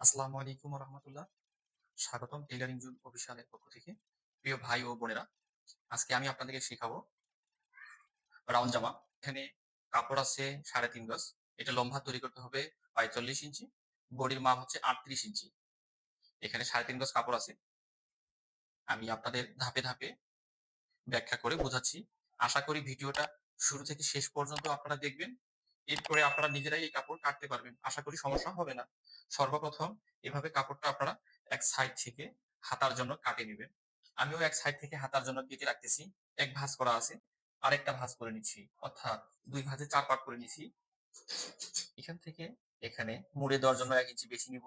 আসসালামু আলাইকুম রহমতুল্লাহ স্বাগতম টেইলারিং জুন অফিসিয়ালের পক্ষ থেকে। প্রিয় ভাই ও বোনেরা, আজকে আমি আপনাদেরকে শেখাবো রাউন্ড জামা। এখানে কাপড় আছে সাড়ে তিন গজ। এটা লম্বা তৈরি করতে হবে পঁয়তাল্লিশ ইঞ্চি। বডির মাপ হচ্ছে আটত্রিশ ইঞ্চি। এখানে সাড়ে তিন গজ কাপড় আছে। আমি আপনাদের ধাপে ধাপে ব্যাখ্যা করে বোঝাচ্ছি। আশা করি ভিডিওটা শুরু থেকে শেষ পর্যন্ত আপনারা দেখবেন। এরপরে আপনারা নিজেরাই এই কাপড় কাটতে পারবেন। আশা করি সমস্যা হবে না। সর্বপ্রথম এভাবে কাপড়টা আপনারা এক সাইড থেকে হাতার জন্য কাটে নেবেন। আমিও এক সাইড থেকে হাতার জন্য কেটে রাখতেছি। এক ভাঁজ করা আছে। আরেকটা ভাঁজ করে নিচ্ছি। অর্থাৎ দুই ভাঁজে চার পাট করে নিচ্ছি। এখান থেকে এখানে মুড়ে দেওয়ার জন্য এক ইঞ্চি বেশি নিব।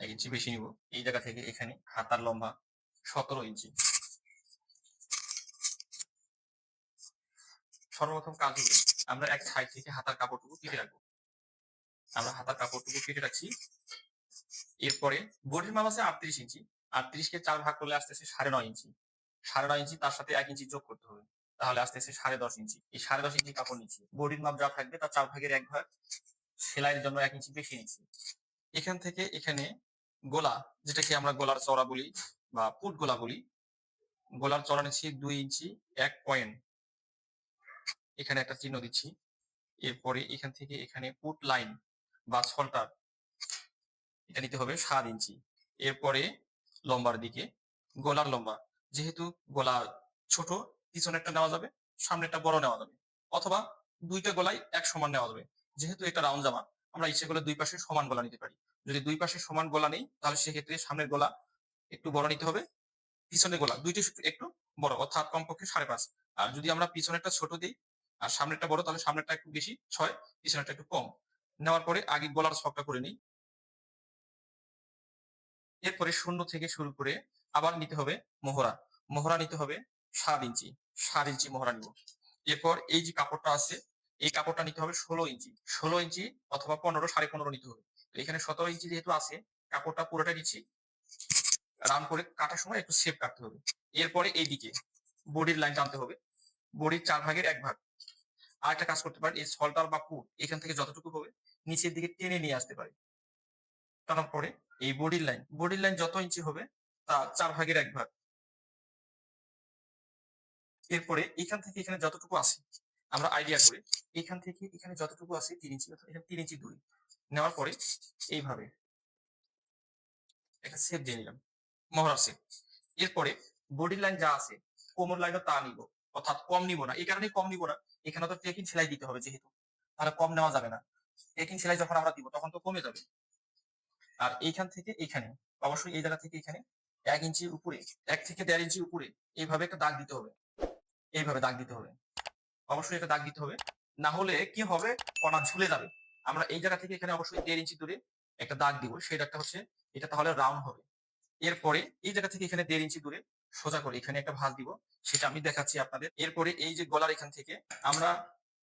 এক ইঞ্চি বেশি নিব। এই জায়গা থেকে এখানে হাতার লম্বা সতেরো ইঞ্চি। সর্বপ্রথম কাজ আমরা এক সাইড থেকে হাতার কাপড়টুকু কেটে রাখব। আমরা হাতার কাপড়টুকু কেটে রাখছি। এরপরে বডির মাপ আছে আটত্রিশ ইঞ্চি। আটত্রিশকে চার ভাগ করলে আসতেছে সাড়ে নয় ইঞ্চি। সাড়ে নয় ইঞ্চি, তার সাথে এক ইঞ্চি যোগ করতে হবে। তাহলে আসতেছে সাড়ে দশ ইঞ্চি। এই সাড়ে দশ ইঞ্চি কাপড় নিচ্ছি। বডির মাপ যা থাকবে তার চার ভাগের এক ভাগ সেলাইয়ের জন্য এক ইঞ্চি বেশি নিচ্ছি। এখান থেকে এখানে গোলা, যেটাকে আমরা গোলার চড়া বলি বা পুট গোলা বলি, গোলার চড়া নিচ্ছি দুই ইঞ্চি, এক পয়েন্ট। এখানে একটা চিহ্ন দিচ্ছি। এরপরে এখান থেকে এখানে পুট লাইন বা ছলটার এটা নিতে হবে সাত ইঞ্চি। এরপরে লম্বার দিকে, গলার লম্বা। যেহেতু গলা ছোট, পিছনে একটা নেওয়া যাবে, সামনে একটা বড় নেওয়া যাবে। অথবা দুইটা গলাই এক সমান নেওয়া যাবে। যেহেতু এটা রাউন্ড জামা, আমরা ইচ্ছে করলে দুই পাশে সমান গলা নিতে পারি। যদি দুই পাশে সমান গলা নেই, তাহলে সেক্ষেত্রে সামনের গলা একটু বড় নিতে হবে, পিছনের গলা দুইটি একটু বড়, অর্থাৎ কমপক্ষে সাড়ে পাঁচ। আর যদি আমরা পিছনেরটা ছোট দিই, আর সামনেরটা বড়, তাহলে সামনেরটা একটু বেশি, ছয়, পিছনেরটা একটু কম। নেওয়ার পরে আগে গলার ছকটা করে নিই। এরপরে শূন্য থেকে শুরু করে আবার নিতে হবে মোহরা। মোহরা নিতে হবে সাত ইঞ্চি সাত ইঞ্চি মোহরা নিব। এরপর এই যে কাপড়টা আছে, এই কাপড়টা নিতে হবে ষোলো ইঞ্চি। ষোলো ইঞ্চি অথবা পনেরো, সাড়ে পনেরো নিতে হবে। এখানে সতেরো ইঞ্চি যেহেতু আছে, কাপড়টা পুরোটা নিচ্ছি। রান করে কাটার সময় একটু সেপ কাটতে হবে। এরপরে এই দিকে বডির লাইন টানতে হবে। বডির চার ভাগের এক ভাগ। আর একটা কাজ করতে পারেন এই সল্টার বা পুট এখান থেকে যতটুকু হবে নিচের দিকে টেনে নিয়ে আসতে পারে। টানার পরে এই বডির লাইন বডির লাইন যত ইঞ্চি হবে তা চার ভাগের এক ভাগ। এরপরে এখান থেকে এখানে যতটুকু আছে, আমরা আইডিয়া করে, এখান থেকে এখানে যতটুকু আছে তিন ইঞ্চি, এখানে তিন ইঞ্চি দূরে। নেওয়ার পরে এইভাবে একটা সেপ দিয়ে নিলাম, মহড়ার সেপ এরপরে বডির লাইন যা আছে, কোমর লাইনও তা নিব, অর্থাৎ কম নিব না, এই কারণে কম নিব না এখানে তো টেকিং সেলাই দিতে হবে যেহেতু। তাহলে কম নেওয়া যাবে না। টেকিং সেলাই যখন আমরা দিব, তখন তো কমে যাবে। আর এইখান থেকে এখানে, অবশ্যই এই জায়গা থেকে এখানে এক ইঞ্চি উপরে, এক থেকে দেড় ইঞ্চি উপরে এইভাবে একটা দাগ দিতে হবে। এইভাবে দাগ দিতে হবে। অবশ্যই একটা দাগ দিতে হবে। না হলে কি হবে? কণা ঝুলে যাবে। আমরা এই জায়গা থেকে এখানে অবশ্যই দেড় ইঞ্চি দূরে একটা দাগ দিব। সেই দাগটা হচ্ছে, এটা তাহলে রাউন্ড হবে। এরপরে এই জায়গা থেকে এখানে দেড় ইঞ্চি দূরে সোজা করে এখানে একটা ভাঁজ দিব, সেটা আমি দেখাচ্ছি আপনাদের। এরপরে এই যে গলার এখান থেকে আমরা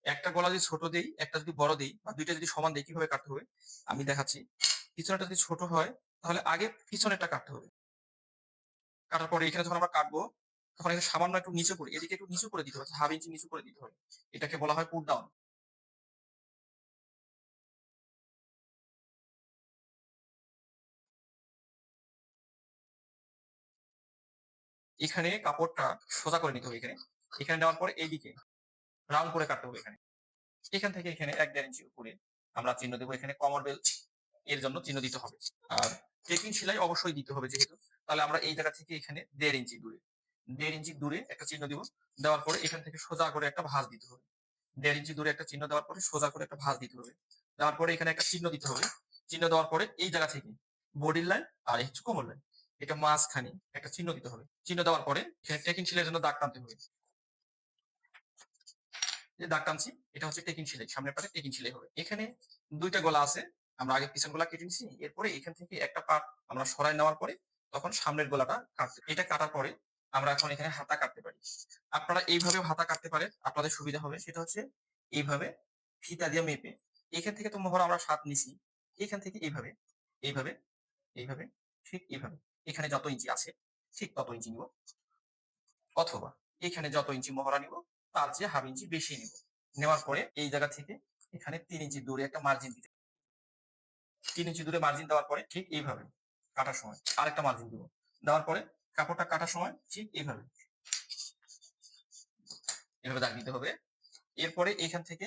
একটা গলা যদি ছোট দেই, একটা যদি বড় দেই, বা দুইটা যদি সমান দেই, কীভাবে কাটতে হবে? আমি দেখাচ্ছি। পিছনেটা যদি ছোট হয়, তাহলে আগে পিছনেরটা কাটতে হবে। কাটার পরে এখানে যখন আমরা কাটবো, তখন এখানে সামান্য একটু নিচু করে, এদিকে একটু নিচু করে দিতে হবে হাফ ইঞ্চি নিচু করে দিতে হবে। এটাকে বলা হয় পুট ডাউন এখানে কাপড়টা সোজা করে নিতে হবে এখানে। এখানে নেওয়ার পরে এইদিকে রাউন্ড করে কাটতে হবে এখানে। এখান থেকে এখানে এক দেড় ইঞ্চি উপরে আমরা চিহ্ন দেবো এখানে কমর বেল্ট এর জন্য চিহ্ন দিতে হবে। আর টেকিং সেলাই অবশ্যই দিতে হবে যেহেতু। তাহলে আমরা এই জায়গা থেকে এখানে দেড় ইঞ্চি দূরে, দেড় ইঞ্চি দূরে একটা চিহ্ন দিব। দেওয়ার পরে এখান থেকে সোজা করে একটা ভাঁজ দিতে হবে। দেড় ইঞ্চি দূরে একটা চিহ্ন দেওয়ার পরে সোজা করে একটা ভাঁজ দিতে হবে। দেওয়ার পরে এখানে একটা চিহ্ন দিতে হবে। চিহ্ন দেওয়ার পরে এই জায়গা থেকে বডির লাইন আর হচ্ছে কোমর লাইন। এটা মাঝখানে একটা চিহ্ন দিতে হবে। চিহ্ন দেওয়ার পরে টেকিং সেলাইয়ের জন্য দাগ টানতে হবে। যে দাগ টানছি, এটা হচ্ছে টেকিং সেলাই সামনের পাটে টেকিং সেলাই হবে। এখানে দুইটা গলা আছে, আমরা আগে পিছন গলা কেটে নিছি, এরপরে এখান থেকে একটা পার্ট আমরা সরাই নেওয়ার পরে তখন সামনের গলাটা কাটতে এটা কাটার পরে আমরা এখন এখানে হাতা কাটতে পারি। আপনারা এইভাবে হাতা কাটতে পারেন, আপনাদের সুবিধা হবে। সেটা হচ্ছে এইভাবে ফিতা দিয়ে মেপে এখান থেকে তো মোহর আমরা সাত নিছি, এখান থেকে এইভাবে এইভাবে এইভাবে, ঠিক এইভাবে। এখানে যত ইঞ্চি আছে, ঠিক তত ইঞ্চি নিব। অথবা এখানে যত ইঞ্চি মহড়া নিব, তার চেয়ে হাফ ইঞ্চি বেশি নিব। নেওয়ার পরে এই জায়গা থেকে এখানে তিন ইঞ্চি দূরে একটা মার্জিন দিতে তিন ইঞ্চি দূরে মার্জিন দেওয়ার পরে ঠিক এইভাবে কাটার সময় আরেকটা মার্জিন দিব। দেওয়ার পরে কাপড়টা কাটার সময় ঠিক এইভাবে। এভাবে দাগ দিতে হবে। এরপরে এখান থেকে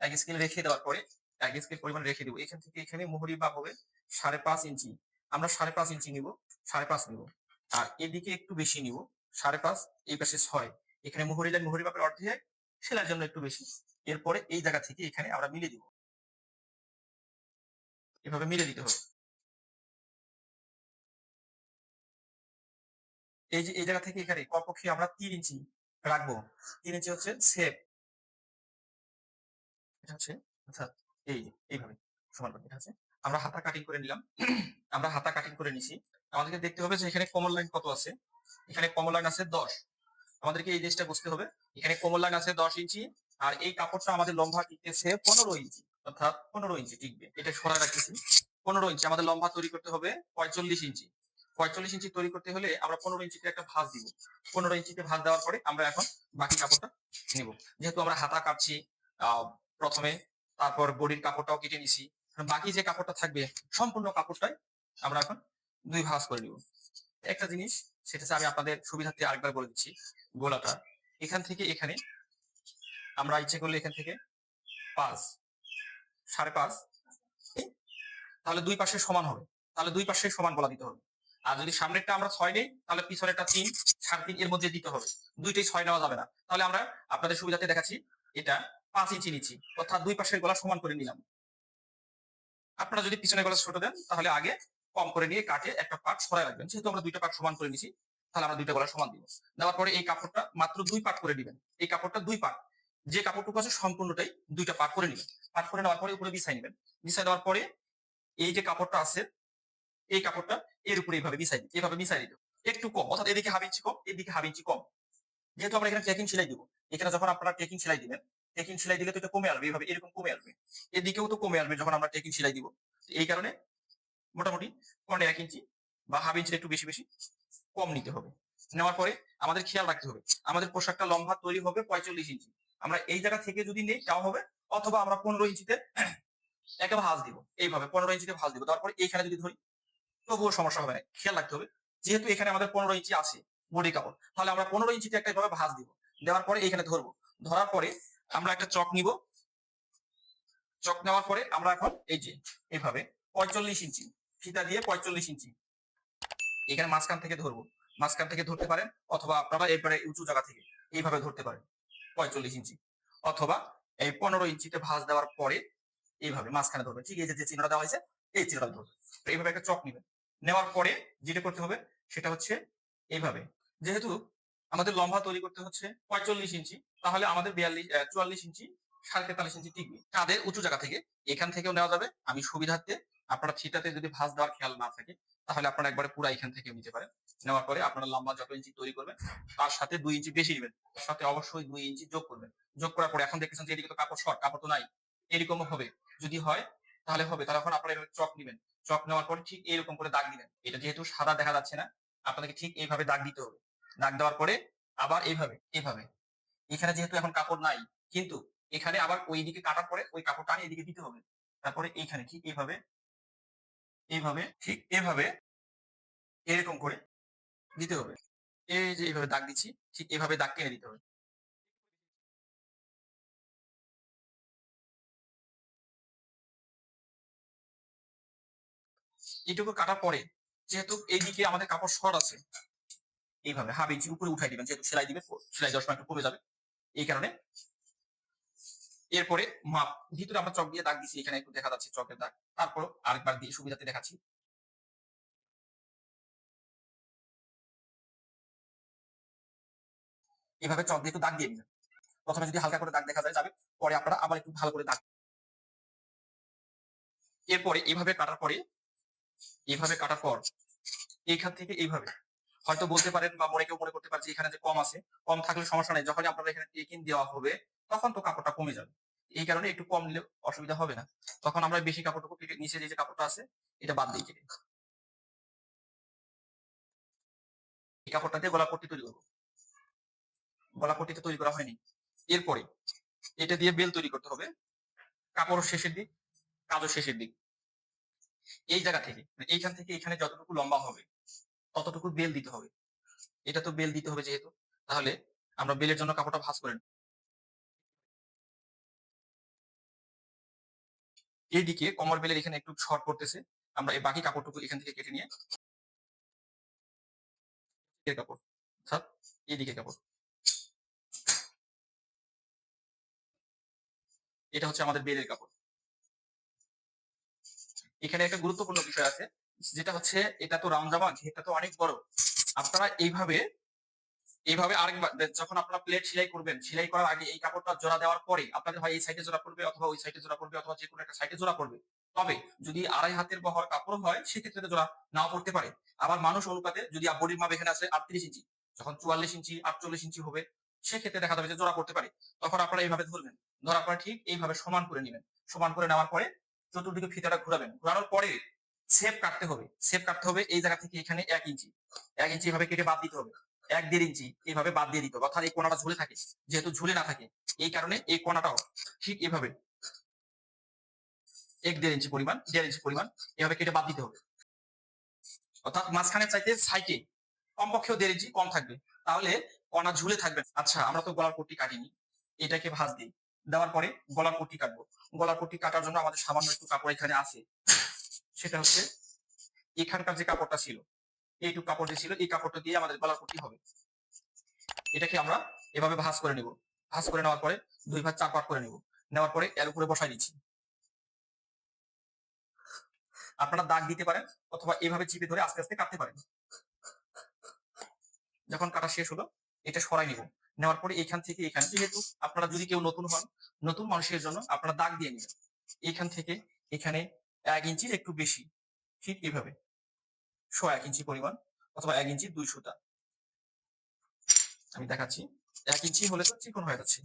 এক স্কেল রেখে দেওয়ার পরে এক স্কেল পরিমাণ রেখে দিব। এখান থেকে এখানে মোহরি বা হবে সাড়ে পাঁচ ইঞ্চি। আমরা সাড়ে পাঁচ ইঞ্চি নিব, সাড়ে পাঁচ নিব। আর এদিকে একটু বেশি নিব, সাড়ে পাঁচ, এই পাশে ছয়। এখানে মোহরি লাইন মোহরি বাপের অর্ধেক সেলার জন্য একটু বেশি। এরপরে এই জায়গা থেকে এখানে আমরা মিলে দিব। এভাবে মিলে দিতে হবে। এই যে, এই জায়গা থেকে এখানে কমপক্ষে আমরা তিন ইঞ্চি রাখব। তিন ইঞ্চি হচ্ছে সেপ এটা হচ্ছে, অর্থাৎ এই এইভাবে সমান এটা হচ্ছে আমরা হাতা কাটিং করে নিলাম। আমরা হাতা কাটিং করে নিছি। আমাদেরকে দেখতে হবে যে এখানে কমল লাইন কত আছে। এখানে কমল লাইন আছে দশ। আমাদেরকে এই জিনিসটা বুঝতে হবে। এখানে কমল লাইন আছে দশ ইঞ্চি, আর এই কাপড়টা আমাদের লম্বা টিকতেছে পনেরো ইঞ্চি। অর্থাৎ পনেরো ইঞ্চি টিকবে। এটা সরা রাখতেছি। পনেরো ইঞ্চি, আমাদের লম্বা তৈরি করতে হবে পঁয়তাল্লিশ ইঞ্চি। পঁয়তাল্লিশ ইঞ্চি তৈরি করতে হলে আমরা পনেরো ইঞ্চিতে একটা ভাঁজ দিব। পনেরো ইঞ্চিতে ভাঁজ দেওয়ার পরে আমরা এখন বাকি কাপড়টা নিব। যেহেতু আমরা হাতা কাটছি প্রথমে, তারপর বডির কাপড়টাও কেটে নিছি। বাকি যে কাপড়টা থাকবে, সম্পূর্ণ কাপড়টাই আমরা এখন দুই ভাঁজ করে নিব। একটা জিনিস, সেটা আমি আপনাদের সুবিধার্থে আরেকবার বলে দিচ্ছি, গোলাটা। এখান থেকে এখানে আমরা ইচ্ছে করলে এখান থেকে পাঁচ, সাড়ে পাঁচ, তাহলে দুই পাশে সমান হবে। তাহলে দুই পাশে সমান গলা দিতে হবে। আর যদি সামনেরটা আমরা ছয় নেই, তাহলে পিছনেরটা তিন, সাড়ে তিন এর মধ্যে দিতে হবে। দুইটাই ছয় নেওয়া যাবে না। তাহলে আমরা আপনাদের সুবিধাতে দেখাচ্ছি, এটা পাঁচ ইঞ্চি নিচ্ছি। অর্থাৎ দুই পাশের গলা সমান করে নিলাম। আপনারা যদি পিছনের গলা ছোট দেন, তাহলে আগে কম করে নিয়ে কাটে একটা পার্ট সরাই রাখবেন। যেহেতু আমরা দুইটা পার্ট সমান করে নিছি, তাহলে আমরা দুইটা গলা সমান দিব। দেওয়ার পরে এই কাপড়টা মাত্র দুই পার্ট করে দিবেন এই কাপড়টা দুই পার্ট। যে কাপড়টুকু আছে সম্পূর্ণটাই দুইটা পার্ট করে নেবেন। পার্ট করে নেওয়ার পরে উপরে বিছাই নেবেন। বিছাই দেওয়ার পরে এই যে কাপড়টা আছে, এই কাপড়টা এর উপরে এইভাবে বিছাই দিতে এইভাবে বিছাই দিতে একটু কম, অর্থাৎ এদিকে হাফ ইঞ্চি কম, এদিকে হাফ ইঞ্চি কম। যেহেতু আমরা এখানে টেকিং সেলাই দিব, এখানে যখন আপনারা টেকিং সেলাই দিবেন টেকিং সেলাই দিলে তো এটা কমে আসবে, এইভাবে এরকম কমে আসবে। এদিকেও তো কমে আসবে যখন আমরা টেকিং সেলাই দিব। এই কারণে মোটামুটি পনেরো এক ইঞ্চি বা হাফ ইঞ্চি একটু বেশি বেশি কম নিতে হবে। নেওয়ার পরে আমাদের খেয়াল রাখতে হবে, আমাদের পোশাকটা লম্বা তৈরি হবে পঁয়তাল্লিশ ইঞ্চি। আমরা এই জায়গা থেকে যদি নেই তাও হবে, অথবা আমরা পনেরো ইঞ্চিতে একটা ভাঁজ দিব, এইভাবে পনেরো ইঞ্চিতে ভাঁজ দিব। তারপরে এইখানে যদি ধরি, তবুও সমস্যা হবে না, খেয়াল রাখতে হবে। যেহেতু এখানে আমাদের পনেরো ইঞ্চি আছে, বডি কাপড়, তাহলে আমরা পনেরো ইঞ্চিতে একটা এভাবে ভাঁজ দিব। দেওয়ার পরে এইখানে ধরবো। ধরার পরে আমরা একটা চক নিব। চক নেওয়ার পরে আমরা এখন এই যে এইভাবে পঁয়তাল্লিশ ইঞ্চি, ফিতা দিয়ে পঁয়তাল্লিশ ইঞ্চি। এখানে মাঝখান থেকে ধরবো। মাঝখান থেকে ধরতে পারেন অথবা আপনারা এরপরে উঁচু জায়গা থেকে এইভাবে ধরতে পারেন, পঁয়তাল্লিশ ইঞ্চি। অথবা এই পনেরো ইঞ্চিতে ভাঁজ দেওয়ার পরে এইভাবে মাঝখানে ধরবে। ঠিক এই যে চিহ্নটা দেওয়া হয়েছে, এই চিহ্নটা ধরবে। এইভাবে একটা চক নেবেন। নেওয়ার পরে যেটা করতে হবে সেটা হচ্ছে এইভাবে। যেহেতু আমাদের লম্বা তৈরি করতে হচ্ছে পঁয়তাল্লিশ ইঞ্চি, তাহলে আমাদের বিয়াল্লিশ চুয়াল্লিশ ইঞ্চি, সাড়ে তেতাল্লিশ ইঞ্চি টিকবে। কাদের উঁচু জায়গা থেকে এখান থেকেও নেওয়া যাবে। আমি সুবিধার্থে আপনারা থিটাতে যদি ভাঁজ দেওয়ার খেয়াল না থাকে, তাহলে আপনারা একবারে পুরো এখান থেকে নিতে পারেন। নেওয়ার পরে আপনারা লম্বা যত ইঞ্চি তৈরি করবেন, তার সাথে দুই ইঞ্চি বেশি নেবেন, তার সাথে অবশ্যই দুই ইঞ্চি যোগ করবেন। যোগ করার পরে এখন দেখতেছেন যে এদিকে তো কাপড় শর্ট, কাপড় তো নাই। এরকমও হবে। যদি হয়, তাহলে হবে। তাহলে এখন আপনারা এভাবে চক নেবেন। চক নেওয়ার পরে ঠিক এরকম করে দাগ দিবেন। এটা যেহেতু সাদা দেখা যাচ্ছে না, আপনাদেরকে ঠিক এইভাবে দাগ দিতে হবে। দাগ দেওয়ার পরে আবার এইভাবে এইভাবে এখানে যেহেতু এখন কাপড় নাই, কিন্তু এখানে আবার ওই দিকে কাটার পরে ওই কাপড়টা আনি এদিকে দিতে হবে। তারপরে এইখানে ঠিক এইভাবে এইভাবে ঠিক এইভাবে এরকম করে দিতে হবে। এই যে এইভাবে দাগ দিচ্ছি, ঠিক এইভাবে দাগ টেনে দিতে হবে। এইটুকু কাটার পরে যেহেতু এইদিকে আমাদের কাপড় শর্ট আছে এইভাবে হাফ ইঞ্চি উপরে উঠাই দিবেন, যেহেতু সেলাই দিবেন সেলাই দশ একটু কমে যাবে। এই কারণে এরপরে মাপ, ভিতরে আমরা চক দিয়ে দাগ দিছি, এখানে একটু দেখা যাচ্ছে চকের দাগ। তারপর আরেকবার দিয়ে সুবিধাতে দেখাচ্ছি। এভাবে চক দিয়ে একটু দাগ দিয়ে দিবেন। প্রথমে যদি হালকা করে দাগ দেখা যায়, যাবে, পরে আপনারা আবার একটু ভালো করে দাগ। এরপরে এভাবে কাটার পরে, এভাবে কাটার পর, এইখান থেকে এইভাবে হয়তো বলতে পারেন বা মনে কেউ মনে করতে পারে এখানে যে কম আছে, কম থাকলে সমস্যা নেই। যখন আপনারা এখানে টেকিং দেওয়া হবে, তখন তো কাপড়টা কমে যাবে। এই কারণে একটু কম নিলে অসুবিধা হবে না। তখন আমরা বেশি কাপড়টুকু নিচে যে কাপড়টা আছে, এটা বাদ দিয়ে কেটে এই কাপড়টা দিয়ে গলা পট্টি তৈরি করব। গলা পট্টিটা তৈরি করা হয়নি। এরপরে এটা দিয়ে বেল তৈরি করতে হবে। কাপড় শেষের দিক, কাজও শেষের দিক। এই জায়গা থেকে মানে এইখান থেকে এখানে যতটুকু লম্বা হবে ততটুকু বেল দিতে হবে। এটা তো বেল দিতে হবে যেহেতু, তাহলে আমরা বেলের জন্য কাপড়টা ভাঁজ করে। এইদিকে কমর বেলের এখানে একটু শর্ট করতেছে। আমরা এই বাকি কাপড়টুকু এখান থেকে কেটে নিয়ে কাপড় অর্থাৎ এইদিকে কাপড়। এটা হচ্ছে আমাদের বেলের কাপড়। এখানে একটা গুরুত্বপূর্ণ বিষয় আছে। যেটা হচ্ছে, এটা তো রাউন্ড জামা ঘেরটা তো অনেক বড়। আপনারা এইভাবে এইভাবে আরেকবার যখন আপনারা প্লেট সেলাই করবেন, সেলাই করার আগে এই কাপড়টা জোড়া দেওয়ার পরে আপনাদের হয় এই সাইডে জোড়া পড়বে অথবা ওই সাইডে জোড়া পড়বে অথবা যে কোনো একটা সাইডে জোড়া পড়বে। তবে যদি আড়াই হাতের বহর কাপড় হয়, সেক্ষেত্রে জোড়া নাও পড়তে পারে। আবার মানুষ অনুপাতে যদি বডির মাপ এখানে আছে আটত্রিশ ইঞ্চি, যখন চুয়াল্লিশ ইঞ্চি, আটচল্লিশ ইঞ্চি হবে, সেক্ষেত্রে দেখা যাবে যে জোড়া পড়তে পারে। তখন আপনারা এইভাবে ধরবেন। ধরার পরে ঠিক এইভাবে সমান করে নেবেন। সমান করে নেওয়ার পরে চতুর্দিকে ফিতাটা ঘোরাবেন। ঘোরানোর পরে সেপ কাটতে হবে। সেপ কাটতে হবে এই জায়গা থেকে এখানে এক ইঞ্চি। এক ইঞ্চি এভাবে কেটে বাদ দিতে হবে। এক দেড় ইঞ্চি এইভাবে বাদ দিয়ে দিতে হবে। অর্থাৎ এই কোনাটা ঝুলে থাকে। যেহেতু ঝুলে না থাকে, এই কারণে এই কোনাটাও ঠিক এভাবে এক দেড় ইঞ্চি পরিমাণ, দেড় ইঞ্চি পরিমাণ এভাবে কেটে বাদ দিতে হবে। অর্থাৎ মাঝখানে চাইতে সাইটে কমপক্ষেও দেড় ইঞ্চি কম থাকবে। তাহলে কণা ঝুলে থাকবে আচ্ছা আমরা তো গলার পট্টি কাটিনি। এটাকে ভাঁজ দিই। দেওয়ার পরে গলার পট্টি কাটবো। গলার পট্টি কাটার জন্য আমাদের সামান্য একটু কাপড় এখানে আছে। সেটা হচ্ছে এখানকার যে কাপড়টা ছিল, এইটুকু কাপড় যে ছিল, এই কাপড়টা দিয়ে আমাদের গলার পট্টি হবে। এটাকে আমরা এভাবে ভাঁজ করে নেব। ভাঁজ করে নেওয়ার পরে দুই ভাগ চার পাট করে নেব। নেওয়ার পরে এর উপরে বসাই দিচ্ছি। আপনারা দাগ দিতে পারেন অথবা এভাবে চিপে ধরে আস্তে আস্তে কাটতে পারেন। যখন কাটা শেষ হলো, এটা সরাই নিব। নেওয়ার পরে এখান থেকে এখানে, যেহেতু আপনারা যদি কেউ নতুন হন, নতুন মানুষের জন্য আপনারা দাগ দিয়ে নেবেন। এখান থেকে এখানে এক ইঞ্চির একটু বেশি ঠিক এভাবে। শো এক ইঞ্চি পরিমাণ অথবা এক ইঞ্চি দুই সুতা। আমি দেখাচ্ছি। এক ইঞ্চি হলে তো চিকন হয়ে যাচ্ছে।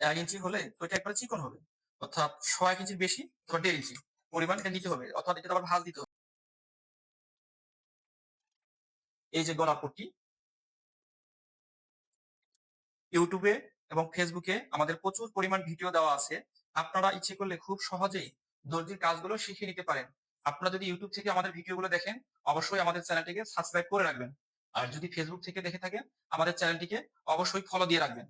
এক ইঞ্চি হলে তো এটা একবার চিকন হবে। অর্থাৎ ছ এক ইঞ্চির বেশি অথবা দেড় ইঞ্চি পরিমাণ এটা নিতে হবে। অর্থাৎ এটা আবার ভাঁজ দিতে হবে। এই যে গলা ইউটিউবে এবং ফেসবুকে আমাদের প্রচুর পরিমাণ ভিডিও দেওয়া আছে। আপনারা ইচ্ছে করলে খুব সহজেই দর্জির কাজগুলো শিখে নিতে পারেন। আপনারা যদি ইউটিউব থেকে আমাদের ভিডিওগুলো দেখেন, অবশ্যই আমাদের চ্যানেলটিকে সাবস্ক্রাইব করে রাখবেন। আর যদি ফেসবুক থেকে দেখে থাকেন, আমাদের চ্যানেলটিকে অবশ্যই ফলো দিয়ে রাখবেন।